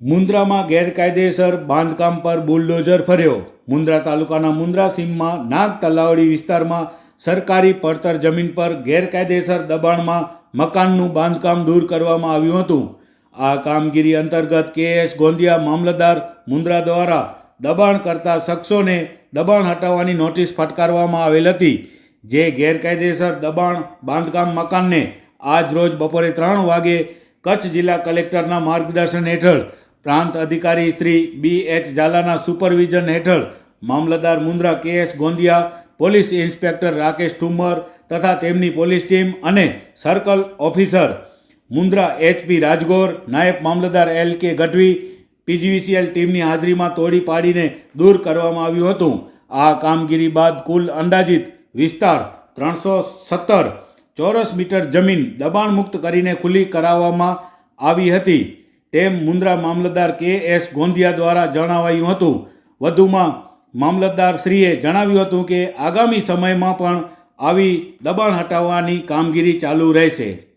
મુન્દ્રામાં ગેરકાયદેસર બાંધકામ પર બુલડોઝર ફર્યો. મુન્દ્રા તાલુકાના મુન્દ્રા સીમમાં નાગ તલાવડી વિસ્તારમાં સરકારી પડતર જમીન પર ગેરકાયદેસર દબાણમાં મકાનનું બાંધકામ દૂર કરવામાં આવ્યું હતું. આ કામગીરી અંતર્ગત કેએસ ગોંધિયા મામલતદાર મુન્દ્રા દ્વારા દબાણ કરતા શખ્સોને દબાણ હટાવવાની નોટિસ ફટકારવામાં આવેલ હતી. જે ગેરકાયદેસર દબાણ બાંધકામ મકાનને આજ રોજ બપોરે ત્રણ વાગે કચ્છ જિલ્લા કલેક્ટરના માર્ગદર્શન હેઠળ પ્રાંત અધિકારી શ્રી બી એચ ઝાલાના સુપરવિઝન હેઠળ મામલતદાર Mundra K S Gondhiya police inspector Rakesh Thummar તથા તેમની પોલીસ ટીમ અને circle officer Mundra HP Rajgor, નાયબ મામલતદાર એલ કે ગઢવી, પીજીવીસીએલ ટીમની હાજરીમાં તોડી પાડીને દૂર કરવામાં આવ્યું હતું. આ કામગીરી બાદ કુલ અંદાજિત વિસ્તાર ત્રણસો સત્તર ચોરસ મીટર જમીન દબાણમુક્ત કરીને ખુલ્લી કરાવવામાં આવી હતી. તેમ મુન્દ્રા મામલતદાર કે એસ ગોંધિયા દ્વારા જણાવાયું હતું. વધુમાં મામલતદાર શ્રીએ જણાવ્યું હતું કે આગામી સમયમાં પણ આવી દબાણ હટાવવાની કામગીરી ચાલુ રહેશે.